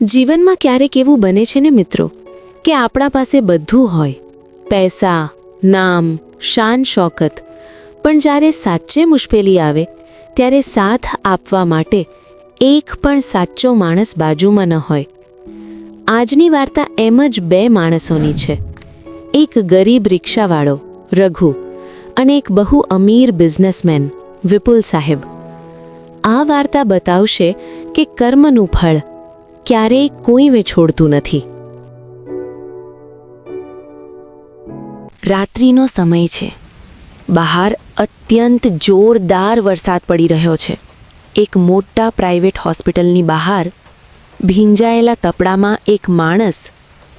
જીવનમાં ક્યારેક એવું બને છે ને મિત્રો, કે આપણા પાસે બધું હોય, પૈસા, નામ, શાન, શોકત, પણ જ્યારે સાચે મુશ્કેલી આવે, ત્યારે સાથ આપવા માટે એક પણ સાચો માણસ બાજુમાં ન હોય. આજની વાર્તા એમ જ બે માણસોની છે. એક ગરીબ રિક્ષાવાળો, રઘુ, અને એક બહુ અમીર બિઝનેસમેન, વિપુલ સાહેબ. આ વાર્તા બતાવશે કે કર્મનું ફળ ક્યારેય કોઈને છોડતું નથી. રાત્રિનો સમય છે. બહાર અત્યંત જોરદાર વરસાદ પડી રહ્યો છે. એક મોટા પ્રાઇવેટ હોસ્પિટલની બહાર ભીંજાયેલા તપડામાં એક માણસ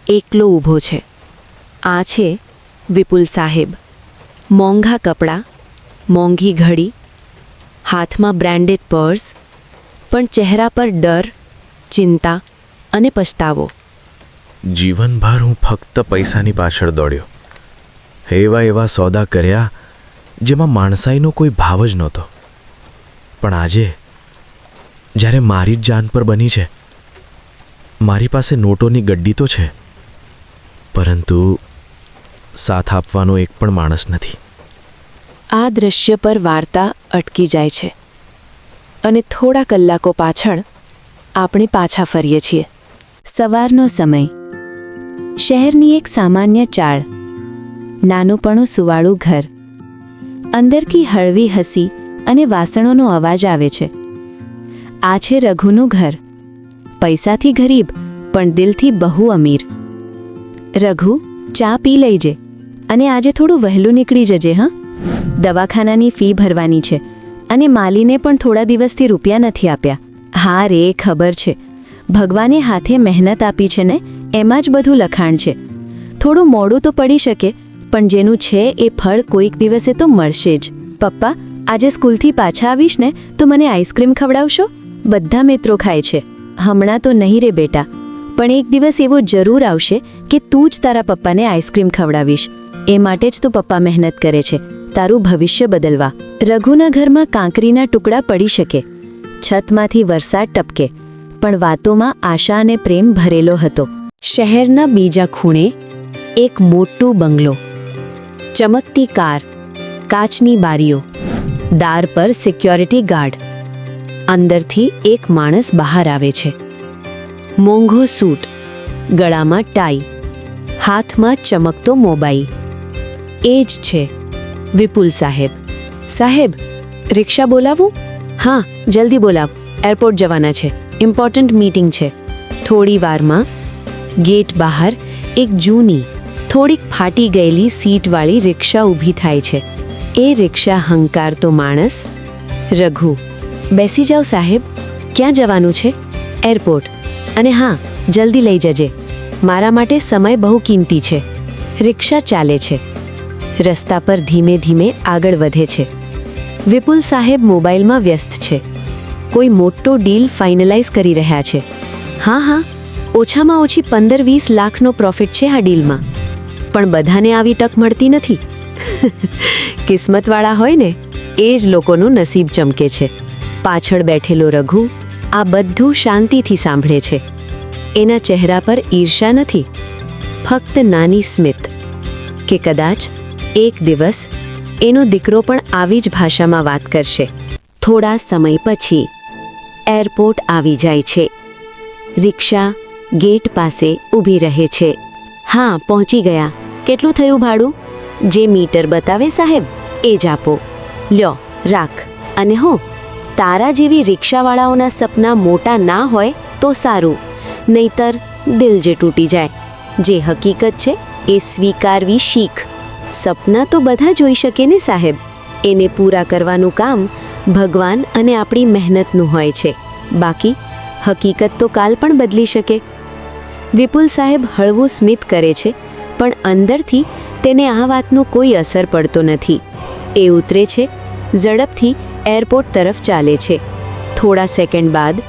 એકલો ઊભો છે. આ છે વિપુલ સાહેબ. મોંઘા કપડાં, મોંઘી ઘડી, હાથમાં બ્રાન્ડેડ પર્સ, પણ ચહેરા પર ડર ચિંતા અને પસ્તાવો. જીવનભર હું ફક્ત પૈસાની પાછળ દોડ્યો. એવા એવા સોદા કર્યા જેમાં માણસાઈનો કોઈ ભાવ જ નહોતો. પણ આજે જ્યારે મારી જ જાન પર બની છે મારી પાસે નોટોની ગડ્ડી તો છે પરંતુ સાથ આપવાનો એક પણ માણસ નથી. આ દ્રશ્ય પર વાર્તા અટકી જાય છે અને થોડા કલાકો પાછળ આપણે પાછા ફરીએ છીએ. સવારનો સમય. શહેરની એક સામાન્ય ચાળ. નાનુંપણું સુવાળું ઘર. અંદરથી હળવી હસી અને વાસણોનો અવાજ આવે છે. આ છે રઘુનું ઘર. પૈસાથી ગરીબ, પણ દિલથી બહુ અમીર. રઘુ, ચા પી લઈજે અને આજે થોડું વહેલું નીકળી જજે, હા? દવાખાનાની ફી ભરવાની છે. અને માલીને પણ થોડા દિવસથી રૂપિયા નથી આપ્યા. હા રે, ખબર છે. ભગવાને હાથે મહેનત આપી છે ને, એમાં જ બધું લખાણ છે. થોડું મોડું તો પડી શકે, પણ જેનું છે એ ફળ કોઈક દિવસે તો મળશે જ. પપ્પા, આજે સ્કૂલથી પાછા આવીશ ને, તો મને આઈસ્ક્રીમ ખવડાવશો? બધા મિત્રો ખાય છે. હમણાં તો નહીં રે બેટા. પણ એક દિવસ એવો જરૂર આવશે કે તું જ તારા પપ્પાને આઈસ્ક્રીમ ખવડાવીશ. એ માટે જ તો પપ્પા મહેનત કરે છે. તારું ભવિષ્ય બદલવા. રઘુના ઘરમાં કાંકરીના ટુકડા પડી શકે. છતમાંથી વરસાદ ટપકે, પણ વાતોમાં આશા અને પ્રેમ ભરેલો હતો. શહેરના બીજા ખૂણે એક મોટું બંગલો. ચમકતી કાર, કાચની બારીઓ, દાર પર સિક્યોરિટી ગાર્ડ. અંદરથી એક માણસ બહાર આવે છે. મોંઘો સૂટ, ગળામાં ટાઈ, હાથમાં ચમકતો મોબાઈલ. એ જ છે વિપુલ સાહેબ. સાહેબ, રિક્ષા બોલાવું? હા, જલ્દી બોલાવ એરપોર્ટ જવાના છે. ઇમ્પોર્ટન્ટ મીટિંગ છે. થોડી વારમાં ગેટ બહાર એક જૂની, થોડીક ફાટી ગયેલી સીટવાળી રિક્ષા ઊભી થાય છે. એ રિક્ષા હંકારતો માણસ રઘુ. બેસી જાઓ સાહેબ. ક્યાં જવાનું છે? એરપોર્ટ અને હા, જલ્દી લઈ જજે. મારા માટે સમય બહુ કિંમતી છે. રિક્ષા ચાલે છે. રસ્તા પર ધીમે ધીમે આગળ વધે છે. વિપુલ સાહેબ મોબાઈલમાં વ્યસ્ત છે. કોઈ મોટો ડીલ ફાઇનલાઇઝ કરી રહ્યા છે. હા હા, ઓછામાં ઓછી પંદર વીસ લાખનો પ્રોફિટ છે આ ડીલમાં. પણ બધાને આવી તક મળતી નથી. કિસ્મતવાળા હોય ને, એ જ લોકોનું નસીબ ચમકે છે. પાછળ બેઠેલો રઘુ આ બધું શાંતિથી સાંભળે છે. એના ચહેરા પર ઈર્ષા નથી. ફક્ત નાની સ્મિત કે કદાચ એક દિવસ એનો દીકરો પણ આવી જ ભાષામાં વાત કરશે. થોડા સમય પછી એરપોર્ટ આવી જાય છે. રિક્ષા ગેટ પાસે ઊભી રહે છે. હા, પહોંચી ગયા. કેટલું થયું ભાડું? જે મીટર બતાવે સાહેબ, એ જ આપો. લ્યો, રાખ. અને હો, તારા જેવી રિક્ષાવાળાઓના સપના મોટા ના હોય તો સારું. નહીતર દિલ જે તૂટી જાય. જે હકીકત છે, એ સ્વીકારવી શીખ. સપના તો બધા જોઈ શકે ને, સાહેબ? એને પૂરા કરવાનું કામ ભગવાન અને આપણી મહેનતનું હોય છે. બાકી, હકીકત તો કાલ પણ બદલી શકે. વિપુલ સાહેબ હળવું સ્મિત કરે છે, પણ અંદરથી તેને આ વાતનો કોઈ અસર પડતો નથી. એ ઉતરે છે, ઝડપથી એરપોર્ટ તરફ ચાલે છે. થોડા સેકન્ડ બાદ,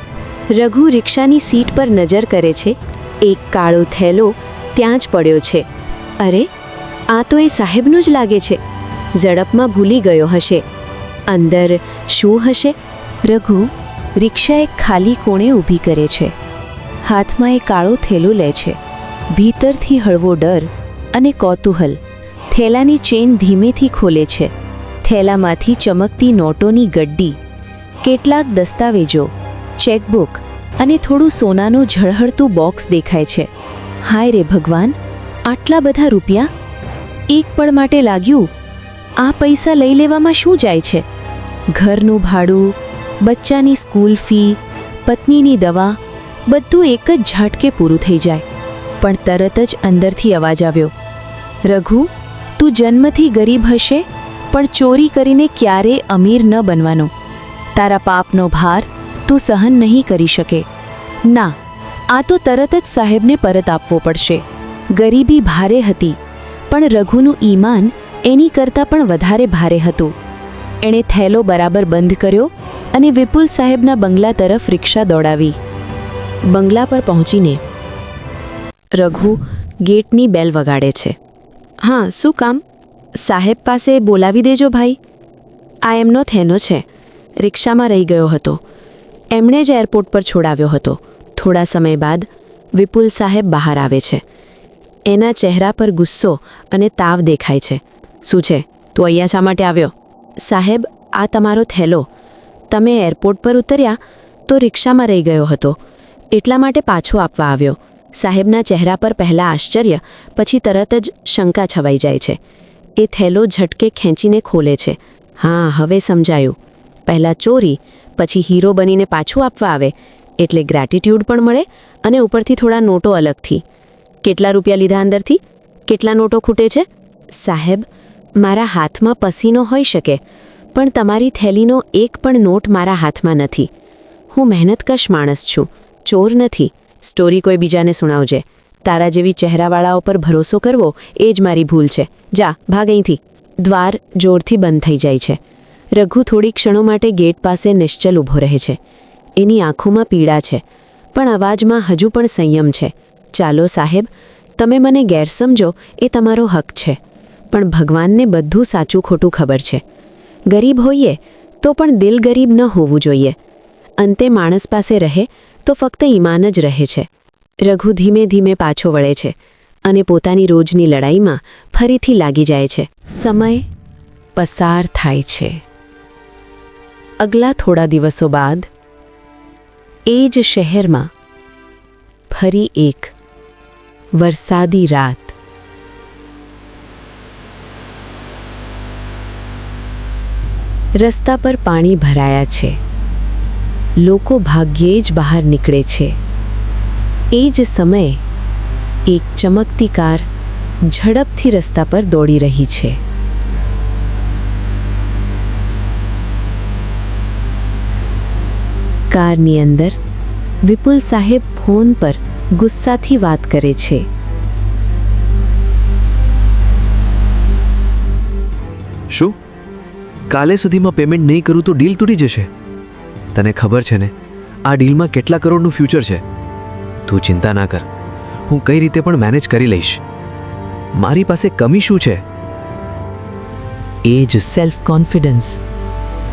રઘુ રિક્ષાની સીટ પર નજર કરે છે. એક કાળો થેલો ત્યાં જ પડ્યો છે. અરે આ તો એ સાહેબનું જ લાગે છે. ઝડપમાં ભૂલી ગયો હશે. અંદર શું હશે? રઘુ રિક્ષા એક ખાલી કોણે ઊભી કરે છે? હાથમાં એ કાળો થેલો લે છે. ભીતરથી હળવો ડર અને કૌતૂહલ. થેલાની ચેન ધીમેથી ખોલે છે. થેલામાંથી ચમકતી નોટોની ગડ્ડી. કેટલાક દસ્તાવેજો, ચેકબુક અને થોડું સોનાનું ઝળહળતું બોક્સ દેખાય છે. હાય રે ભગવાન, આટલા બધા રૂપિયા? એક પળ માટે લાગ્યું, આ પૈસા લઈ લેવામાં શું જાય છે? ઘરનું ભાડું, બચ્ચાની સ્કૂલ ફી, પત્નીની દવા, બધું એક જ ઝાટકે પૂરું થઈ જાય. પણ તરત જ અંદરથી અવાજ આવ્યો, રઘુ, તું જન્મથી ગરીબ હશે, પણ ચોરી કરીને ક્યારે અમીર ન બનવાનો. તારા પાપનો ભાર તું સહન નહીં કરી શકે. ના, આ તો તરત જ સાહેબને પરત આપવો પડશે. ગરીબી ભારે હતી. પણ રઘુનું ઈમાન એની કરતાં પણ વધારે ભારે હતું. એણે થેલો બરાબર બંધ કર્યો અને વિપુલ સાહેબના બંગલા તરફ રિક્ષા દોડાવી. બંગલા પર પહોંચીને રઘુ ગેટની બેલ વગાડે છે. હા, શું કામ? સાહેબ પાસે બોલાવી દેજો ભાઈ. આ એમનો થેનો છે. રિક્ષામાં રહી ગયો હતો. એમણે જ એરપોર્ટ પર છોડાવ્યો હતો. થોડા સમય બાદ વિપુલ સાહેબ બહાર આવે છે. એના ચહેરા પર ગુસ્સો અને તાવ દેખાય છે. શું છે? તું અહીંયા શા માટે આવ્યો? સાહેબ, આ તમારો થેલો. તમે એરપોર્ટ પર ઉતર્યા તો રિક્ષામાં રહી ગયો હતો. એટલા માટે પાછો આપવા આવ્યો. સાહેબના ચહેરા પર પહેલાં આશ્ચર્ય, પછી તરત જ શંકા છવાઈ જાય છે. એ થેલો ઝટકે ખેંચીને ખોલે છે. હા, હવે સમજાયું. પહેલાં ચોરી, પછી હીરો બનીને પાછું આપવા આવે. એટલે ગ્રેટિટ્યૂડ પણ મળે અને ઉપરથી થોડા નોટો અલગથી. કેટલા રૂપિયા લીધા અંદરથી? કેટલા નોટો ખૂટે છે? સાહેબ, મારા હાથમાં પસીનો હોઈ શકે, પણ તમારી થેલીનો એક પણ નોટ મારા હાથમાં નથી. હું મહેનતકશ માણસ છું, ચોર નથી. સ્ટોરી કોઈ બીજાને સુણાવજે. તારા જેવી ચહેરાવાળાઓ પર ભરોસો કરવો એ જ મારી ભૂલ છે. જા, ભાગ અહીંથી. દ્વાર જોરથી બંધ થઈ જાય છે. રઘુ થોડી ક્ષણો માટે ગેટ પાસે નિશ્ચલ ઊભો રહે છે. એની આંખોમાં પીડા છે, પણ અવાજમાં હજુ પણ સંયમ છે. ચાલો સાહેબ, તમે મને ગેરસમજો એ તમારો હક છે. પણ ભગવાનને બધું સાચું ખોટું ખબર છે. ગરીબ હોઈએ, તો પણ દિલ ગરીબ ન હોવું જોઈએ. અંતે માણસ પાસે રહે, તો ફક્ત ઈમાન જ રહે છે. રઘુ ધીમે ધીમે પાછો વળે છે અને પોતાની રોજની લડાઈમાં ફરીથી લાગી જાય છે. સમય પસાર થાય છે. અગલા થોડા દિવસો બાદ એ જ શહેરમાં ફરી એક વરસાદી રાત રસ્તા પર પાણી ભરાયા છે લોકો ભાગ્યે જ બહાર નીકળે છે એ જ સમયે એક ચમકતી કાર ઝડપથી રસ્તા પર દોડી રહી છે કારની અંદર વિપુલ સાહેબ ફોન પર ગુસ્સાથી વાત કરે છે. શું? કાલે સુધીમાં પેમેન્ટ નહીં કરું તો ડીલ તૂટી જશે? તને ખબર છે ને આ ડીલમાં કેટલા કરોડનું ફ્યુચર છે? તું ચિંતા ના કર. હું કઈ રીતે પણ મેનેજ કરી લઈશ. મારી પાસે કમી શું છે? એ જ સેલ્ફ કોન્ફિડન્સ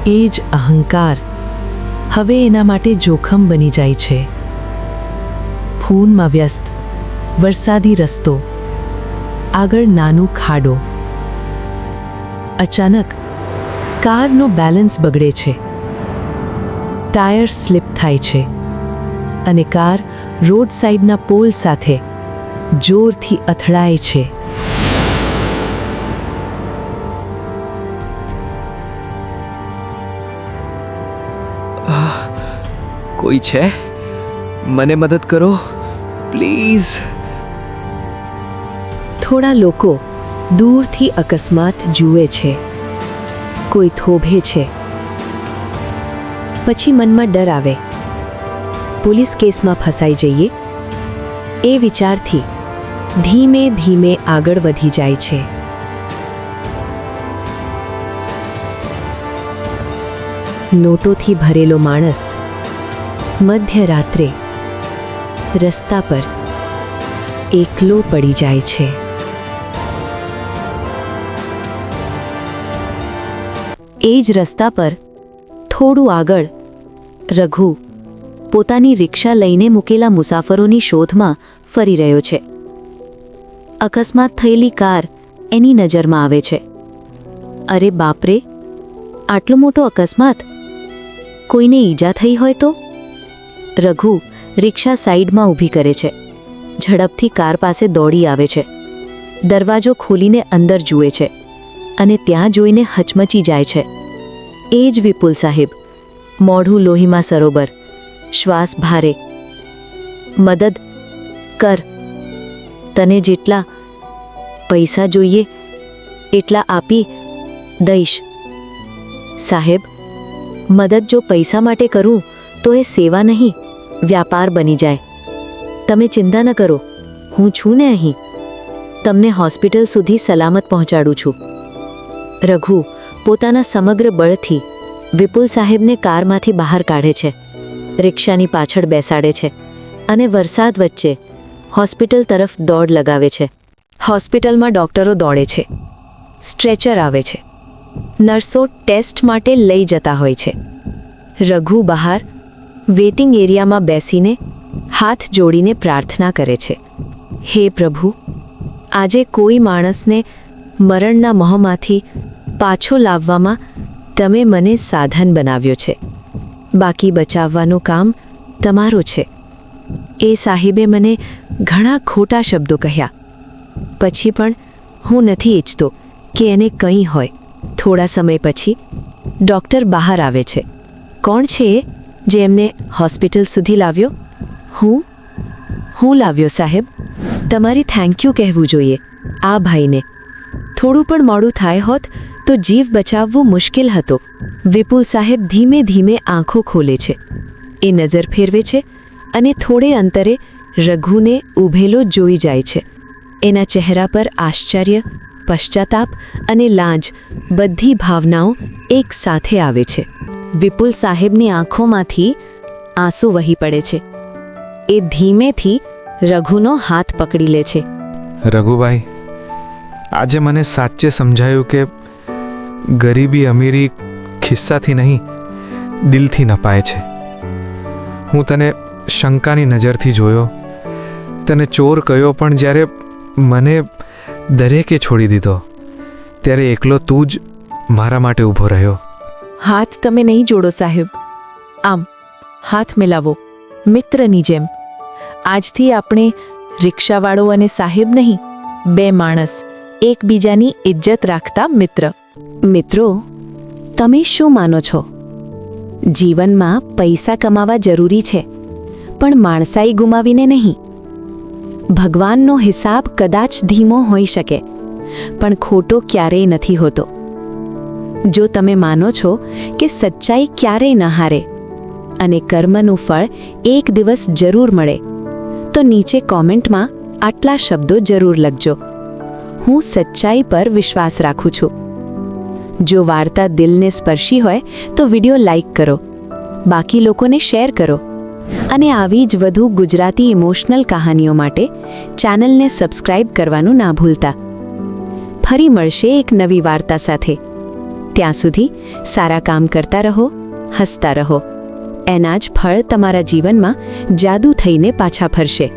એ જ અહંકાર. હવે એના માટે જોખમ બની જાય છે. ફૂનમાં વ્યસ્ત, વરસાદી રસ્તો, આગળ નાનું ખાડો. અચાનક, કારનો બેલેન્સ બગડે છે. ટાયર સ્લિપ થાય છે અને કાર રોડ સાઈડના પોલ સાથે જોરથી અથડાય છે. કોઈ છે? મને મદદ કરો. પ્લીઝ થોડા લોકો દૂરથી અકસ્માત જુએ છે. કોઈ થોભે છે. પછી મનમાં ડર આવે. પોલીસ કેસમાં ફસાઈ જઈએ. એ વિચારથી ધીમે ધીમે આગળ વધી જાય છે. નોટોથી ભરેલો માણસ મધ્યરાત્રે રસ્તા પર એકલો પડી જાય છે. એ જ રસ્તા પર થોડું આગળ રઘુ પોતાની રિક્ષા લઈને મૂકેલા મુસાફરોની શોધમાં ફરી રહ્યો છે. અકસ્માત થયેલી કાર એની નજરમાં આવે છે. અરે બાપરે, આટલો મોટો અકસ્માત? કોઈને ઈજા થઈ હોય તો? રઘુ રિક્ષા સાઈડમાં ઊભી કરે છે. ઝડપથી કાર પાસે દોડી આવે છે. દરવાજો ખોલીને અંદર જુએ છે અને ત્યાં જોઈને હચમચી જાય છે. એ જ વિપુલ સાહેબ. મોઢું લોહીમાં સરોબર. શ્વાસ ભારે. મદદ. કર. તને જેટલા પૈસા જોઈએ, એટલા આપી દઈશ. સાહેબ, મદદ જો પૈસા માટે કરું, તો એ સેવા નહીં. વ્યાપાર બની જાય. તમે ચિંતા ન કરો, હું છું ને અહીં. તમને હોસ્પિટલ સુધી સલામત પહોંચાડું છું. રઘુ પોતાના સમગ્ર બળથી વિપુલ સાહેબને કારમાંથી બહાર કાઢે છે. રિક્ષાની પાછળ બેસાડે છે અને વરસાદ વચ્ચે હોસ્પિટલ તરફ દોડ લગાવે છે. હોસ્પિટલમાં ડોક્ટરો દોડે છે. સ્ટ્રેચર આવે છે. નર્સો ટેસ્ટ માટે લઈ જતા હોય છે. રઘુ બહાર વેટિંગ એરિયામાં બેસીને હાથ જોડીને પ્રાર્થના કરે છે. હે પ્રભુ, આજે કોઈ માણસને મરણના મોહમાંથી પાછો લાવવામાં તમે મને સાધન બનાવ્યો છે. બાકી બચાવવાનું કામ તમારું છે. એ સાહેબે મને ઘણા ખોટા શબ્દો કહ્યા. પછી પણ હું નથી ઈચ્છતો કે એને કંઈ હોય. થોડા સમય પછી ડૉક્ટર બહાર આવે છે. કોણ છે એ? જે એમને હોસ્પિટલ સુધી લાવ્યો? હું? હું લાવ્યો, સાહેબ? તમારી થેન્ક યુ કહેવું જોઈએ, આ ભાઈને. થોડું પણ મોડું થાય હોત તો જીવ બચાવવું મુશ્કેલ હતો. વિપુલ સાહેબ ધીમે ધીમે આંખો ખોલે છે. એ નજર ફેરવે છે અને થોડે અંતરે રઘુને ઊભેલો જોઈ જાય છે. એના ચહેરા પર આશ્ચર્ય, પશ્ચાતાપ અને લાંજ બધી ભાવનાઓ એક સાથે આવે છે. વિપુલ સાહેબની આંખોમાંથી આંસુ વહી પડે છે. એ ધીમેથી રઘુનો હાથ પકડી લે છે. રઘુભાઈ, આજે મને સાચે સમજાયું કે ગરીબી અમીરી ખિસ્સાથી નહીં, દિલથી નપાય છે. હું તને શંકાની નજરથી જોયો, તને ચોર કહ્યો પણ જ્યારે મને દરેકે છોડી દીધો, ત્યારે એકલો તું જ મારા માટે ઊભો રહ્યો. હાથ તમે નહીં જોડો સાહેબ. આમ, હાથ મિલાવો, મિત્રની જેમ. આજથી આપણે રિક્ષાવાળો અને સાહેબ નહીં, બે માણસ, એકબીજાની ઇજ્જત રાખતા મિત્ર. મિત્રો, તમે શું માનો છો? જીવનમાં પૈસા કમાવા જરૂરી છે, પણ માણસાઈ ગુમાવીને નહીં. ભગવાનનો હિસાબ કદાચ ધીમો હોઈ શકે, પણ ખોટો ક્યારેય નથી હોતો. જો તમે માનો છો કે સચ્ચાઈ ક્યારેય ન હારે અને કર્મનું ફળ એક દિવસ જરૂર મળે, તો નીચે કોમેન્ટમાં આટલા શબ્દો જરૂર લખજો. હું સચ્ચાઈ પર વિશ્વાસ રાખું છું. જો વાર્તા દિલને સ્પર્શી હોય, તો વિડિયો લાઈક કરો. બાકી લોકોને શેર કરો. અને આવી જ વધુ ગુજરાતી ઇમોશનલ કહાનીઓ માટે ચેનલને સબસ્ક્રાઇબ કરવાનું ના ભૂલતા. ફરી મળશે એક નવી વાર્તા સાથે. ત્યાં સુધી સારા કામ કરતા રહો, હસતા રહો. એના જ ફળ તમારા જીવનમાં જાદુ થઈને પાછા ફરશે.